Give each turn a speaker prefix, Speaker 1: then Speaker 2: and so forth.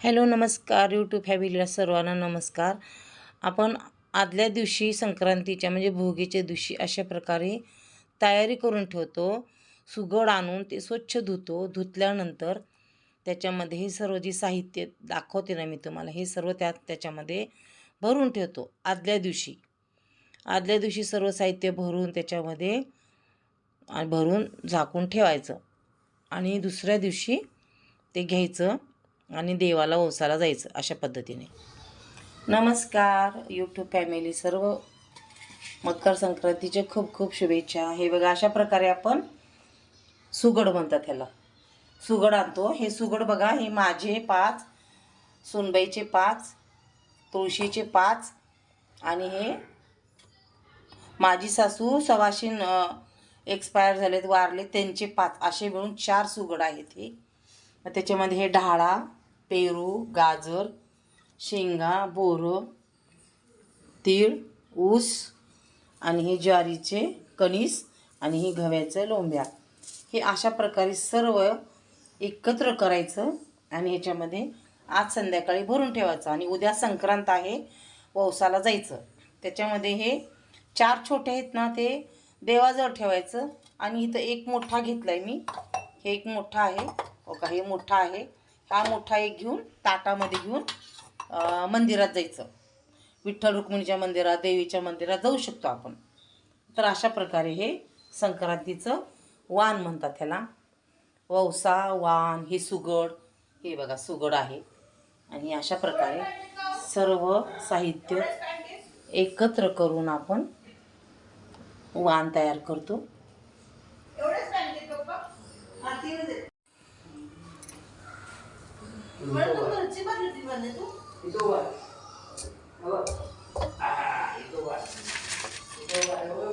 Speaker 1: Hello नमस्कार. YouTube फॅमिलीला सर्वांना नमस्कार. आपण आदल्या दिवशी संक्रांतीच्या म्हणजे भोगीच्या दिवशी अशा प्रकारे तयारी करून ठेवतो. सुगड आणून ते स्वच्छ धुतो. धुतल्यानंतर त्याच्यामध्ये हे सर्व जे साहित्य दाखवते ना मी तुम्हाला हे सर्व त्यात त्याच्यामध्ये भरून ठेवतो. आदल्या दिवशी. आदल्या दिवशी सर्व साहित्य भरून त्याच्यामध्ये भरून झाकून ठेवायचं. आणि दुसऱ्या दिवशी ते घ्यायचं. आणि देवाला ओसाला जायचं अशा पद्धतीने. नमस्कार यूट्यूब फॅमिली सर्व. मकर संक्रांतीचे खूप खूप शुभेच्छा. हे बघा अशा प्रकारे आपण सुगड म्हणतात ह्याला. सुगड आणतो. हे सुगड बघा हे माझे पाच सुनबाईचे पाच तुळशीचे पाच आणि हे माझी सासू सवाशीन एक्सपायर झालेत वारले त्यांचे पाच. असे मिळून चार सुगड आहेत हे. मग त्याच्यामध्ये हे ढाळा पेरू गाजर शेंगा बोरं तीळ ऊस आणि हे ज्वारीचे कणीस आणि हे गव्याचं लोंब्या. हे अशा प्रकारे सर्व एकत्र करायचं आणि ह्याच्यामध्ये आज संध्याकाळी भरून ठेवायचं आणि उद्या संक्रांत आहे वौसाला जायचं. त्याच्यामध्ये हे चार छोटे आहेत ना ते देवाजवळ ठेवायचं आणि इथं एक मोठा घेतला आहे मी. हे एक मोठा आहे. हो का हे मोठा आहे. हा मोठा एक घेऊन ताटामध्ये घेऊन मंदिरात जायचं. विठ्ठल रुक्मिणीच्या मंदिरात देवीच्या मंदिरात जाऊ शकतो आपण. तर अशा प्रकारे हे संक्रांतीचं वाण म्हणतात ह्याला. वौसा वाण हे सुगड हे बघा सुगड आहे. आणि अशा प्रकारे सर्व साहित्य एकत्र करून आपण वाण तयार करतो. itu buat apa ah itu buat itu buat